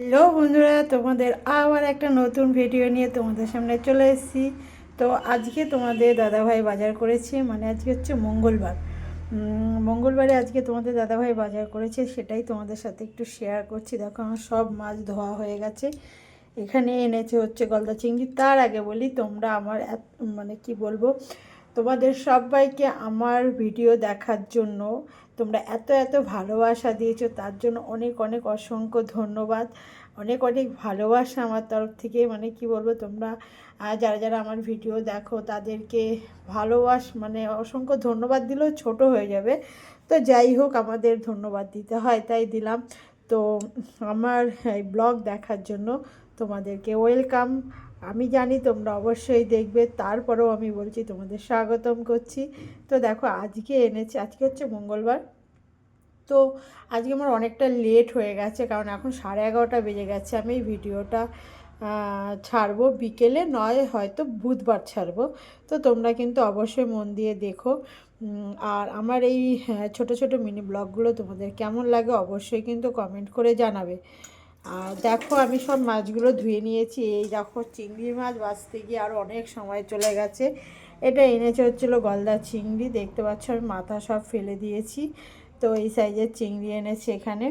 Hello বন্ধুরা, তোমাদের আবার একটা নতুন ভিডিও নিয়ে তোমাদের সামনে চলে এসেছি। তো আজকে তোমাদের দাদাভাই বাজার করেছে মানে আজকে হচ্ছে মঙ্গলবার। মঙ্গলবারে আজকে তোমাদের দাদাভাই বাজার করেছে, সেটাই তোমাদের সাথে একটু শেয়ার করছি। দেখো আমার সব মাছ ধোয়া হয়ে গেছে। এখানে এনেছে হচ্ছে গলদা চিংড়ি। তার আগে বলি, তোমরা আমার মানে কি বলব তোমাদের সবাইকে আমার ভিডিও দেখার জন্য তোমরা এত এত ভালোবাসা দিয়েছ, তার জন্য অনেক অনেক অসংখ্য ধন্যবাদ। অনেক অনেক ভালোবাসা আমার তরফ থেকে মানে কি বলব তোমরা যারা যারা আমার ভিডিও দেখো, তাদেরকে ভালোবাস মানে অসংখ্য ধন্যবাদ দিলেও ছোট হয়ে যাবে। তো যাই হোক, আমাদের ধন্যবাদ দিতে হয়, তাই দিলাম। তো আমার এই ব্লগ দেখার জন্য তোমাদেরকে ওয়েলকাম। আমি জানি তোমরা অবশ্যই দেখবে তারপরেও আমি বলছি তোমাদের স্বাগতম করছি। তো দেখো আজকে এনেছি আজকে হচ্ছে মঙ্গলবার। তো আজকে আমার অনেকটা লেট হয়ে গেছে কারণ এখন সাড়ে এগারোটা বেজে গেছে আমি ভিডিওটা ছাড়বো বিকেলে নয় হয়তো বুধবার ছাড়বো। তো তোমরা কিন্তু অবশ্যই মন দিয়ে দেখো। আর আমার এই হ্যাঁ, ছোট ছোট মিনি ব্লগগুলো তোমাদের কেমন লাগে অবশ্যই কিন্তু কমেন্ট করে জানাবে। আর দেখো আমি সব মাছগুলো ধুয়ে নিয়েছি। এই দেখো চিংড়ি মাছ বাঁচতে গিয়ে আরও অনেক সময় চলে গেছে। এটা এনেছে হচ্ছিল গলদা চিংড়ি। দেখতে পাচ্ছ আমি মাথা সব ফেলে দিয়েছি। তো এই সাইজের চিংড়ি এনেছে এখানে।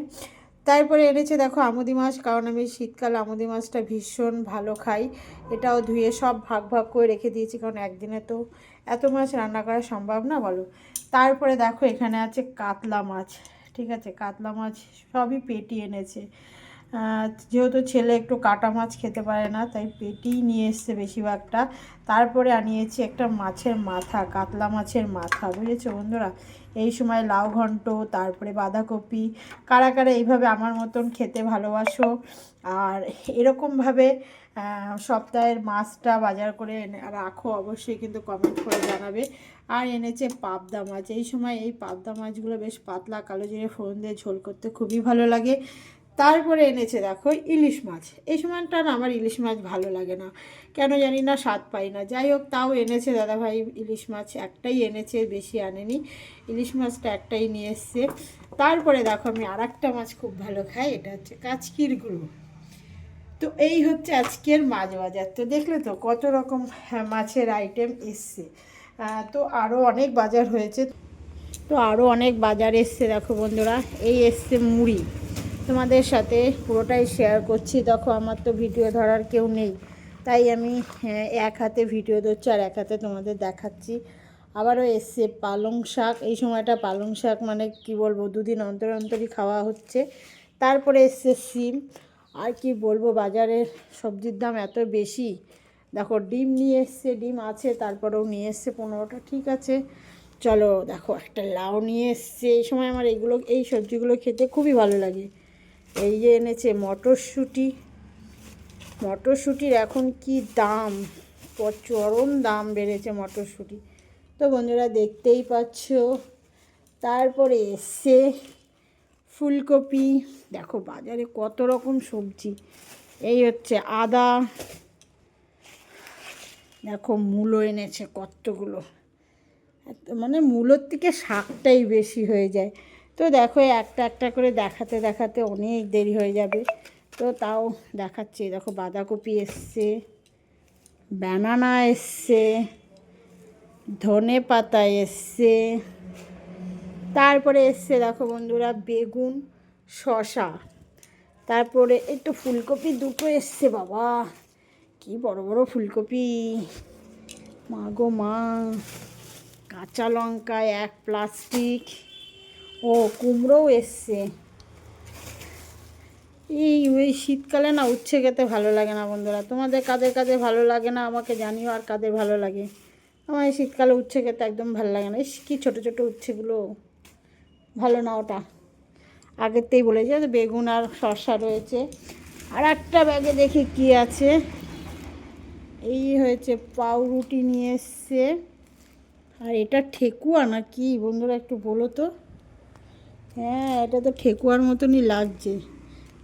তারপরে এনেছে দেখো আমুদি মাছ, কারণ আমি শীতকালে আমুদি মাছটা ভীষণ ভালো খাই। এটাও ধুয়ে সব ভাগ ভাগ করে রেখে দিয়েছি, কারণ একদিনে তো এত মাছ রান্না করা সম্ভব না বলো। তারপরে দেখো এখানে আছে কাতলা মাছ, ঠিক আছে? কাতলা মাছ সবই পেটি এনেছে। যেহেতু ছেলে একটু কাটা মাছ খেতে পারে না, তাই পেটিই নিয়ে এসছে বেশিরভাগটা। তারপরে আনিয়েছি একটা মাছের মাথা, কাতলা মাছের মাথা, বুঝেছ বন্ধুরা? এই সময় লাউ ঘন্ট, তারপরে বাঁধাকপি, কারা কারা এইভাবে আমার মতন খেতে ভালোবাসো। আর এরকমভাবে সপ্তাহের মাছটা বাজার করে রাখো, অবশ্যই কিন্তু কমেন্ট করে জানাবে। আর এনেছে পাবদা মাছ। এই সময় এই পাবদা মাছগুলো বেশ পাতলা, কালো জিরে, ফোড়ন দিয়ে ঝোল করতে খুবই ভালো লাগে। তারপরে এনেছে দেখো ইলিশ মাছ। এই সময়টা না আমার ইলিশ মাছ ভালো লাগে না। কেন জানি না স্বাদ পাই না। যাই হোক তাও এনেছে দাদাভাই ইলিশ মাছ। একটাই এনেছে বেশি আনেনি। ইলিশ মাছটা একটাই নিয়ে এসছে। তারপরে দেখো আমি আর মাছ খুব ভালো খাই এটা হচ্ছে কাচকির গুঁড়ো। তো এই হচ্ছে আজকের মাছ বাজার। তো দেখলে তো কত রকম হ্যাঁ, মাছের আইটেম এসছে। তো আরও অনেক বাজার হয়েছে। তো আরও অনেক বাজার এসছে দেখো বন্ধুরা। এই এসছে মুড়ি। তোমাদের সাথে পুরোটাই শেয়ার করছি। দেখো আমার তো ভিডিও ধরার কেউ নেই। তাই আমি হ্যাঁ, এক হাতে ভিডিও ধরছি আর এক হাতে তোমাদের দেখাচ্ছি। আবারও এসছে পালং শাক। এই সময়টা পালং শাক মানে কি বলব দুদিন অন্তর অন্তরই খাওয়া হচ্ছে। তারপরে এসছে সিম। আর কি বলব বাজারের সবজির দাম এত বেশি। দেখো ডিম নিয়ে এসছে ডিম আছে তারপরেও নিয়ে এসছে পনেরোটা। ঠিক আছে চলো দেখো একটা লাউ নিয়ে এসছে। এই সময় আমার এগুলো এই সবজিগুলো খেতে খুবই ভালো লাগে। এই যে এনেছে মটরশুঁটি। মটরশুঁটির এখন কি দাম? চরম দাম বেড়েছে মটরশুঁটি। তো বন্ধুরা দেখতেই পাচ্ছ, তারপরে এসছে ফুলকপি। দেখো বাজারে কত রকম সবজি। এই হচ্ছে আদা। দেখো মূলো এনেছে কতগুলো। মানে মূলোর থেকে শাকটাই বেশি হয়ে যায়। তো দেখো একটা একটা করে দেখাতে দেখাতে অনেক দেরি হয়ে যাবে। তো তাও দেখাচ্ছি, দেখো বাঁধাকপি এসছে ব্যানানা এসছে, ধনে পাতা এসছে, তারপরে এসছে দেখো বন্ধুরা বেগুন শশা তারপরে একটু ফুলকপি দুটো এসছে, বাবা, কি বড় বড় ফুলকপি, মা গো মা, কাঁচা লঙ্কা এক প্লাস্টিক ও, কুমড়োও এসছে। এই ওই শীতকালে না উচ্ছে খেতে ভালো লাগে না বন্ধুরা। তোমাদের কাদের কাদের ভালো লাগে না আমাকে জানিও আর কাদের ভালো লাগে। আমার এই শীতকালে উচ্ছে খেতে একদম ভালো লাগে না। ইস, কি ছোটো ছোটো উচ্ছেগুলো। ভালো না ওটা। আগেরতেই বলেছি যে বেগুন আর শসা রয়েছে। আর একটা ব্যাগে দেখি কি আছে। এই হয়েছে পাউরুটি নিয়ে এসছে। আর এটা ঠেকুয়া না কি বন্ধুরা একটু বলো তো। হ্যাঁ এটা তো ঠেকুয়ার মতনই লাগছে।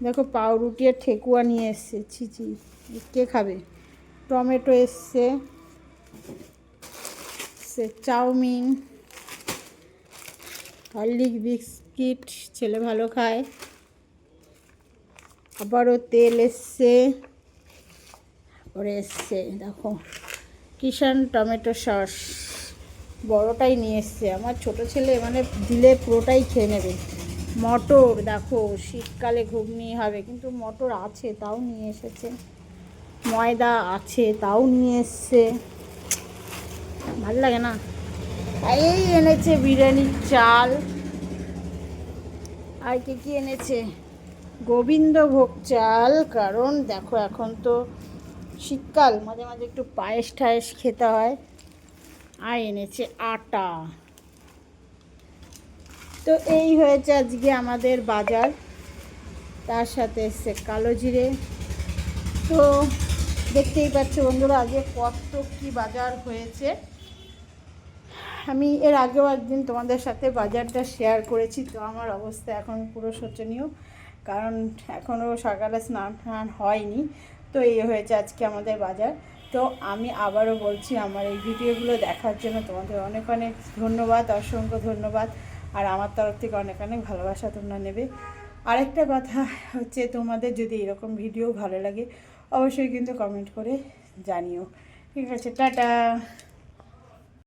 দেখো পাউরুটি আর ঠেকুয়া নিয়ে এসছে। ছিচি কে খাবে? টমেটো এসছে। সে চাউমিন হরলিক বিস্কিট, ছেলে ভালো খায়। আবারও তেল এসছে। ওরে এসছে, দেখো, কিষান টমেটো সস। বড়টাই নিয়ে এসছে। আমার ছোট ছেলে মানে দিলে পুরোটাই খেয়ে নেবে। মটর, দেখো, শীতকালে ঘুগনি হবে, কিন্তু মটর আছে, তাও নিয়ে এসেছে। ময়দা আছে, তাও নিয়ে এসছে। ভালো লাগে না? এই এনেছে বিরিয়ানির চাল। আর কি কি এনেছে? গোবিন্দভোগ চাল, কারণ দেখো, এখন তো শীতকাল, মাঝে মাঝে একটু পায়েস টায়েস খেতে হয়। আর এনেছে আটা। তো এই হয়েছে আজকে আমাদের বাজার। তার সাথে এসছে কালো জিরে। তো দেখতেই পাচ্ছ বন্ধুরা আজকে কত কি বাজার হয়েছে। আমি এর আগেও একদিন তোমাদের সাথে বাজারটা শেয়ার করেছি, তো আমার অবস্থা এখন পুরো শোচনীয়। কারণ এখনও সকালে স্নান টান হয়নি। তো এই হয়েছে আজকে আমাদের বাজার। তো আমি আবারও বলছি, আমার এই ভিডিওগুলো দেখার জন্য তোমাদের অনেক অনেক ধন্যবাদ, অসংখ্য ধন্যবাদ। আর আমার তরফ থেকে অনেক অনেক ভালোবাসা তোমরা নেবে। আরেকটা কথা হচ্ছে, তোমাদের যদি এরকম ভিডিও ভালো লাগে, অবশ্যই কিন্তু কমেন্ট করে জানিও। ঠিক আছে, টাটা।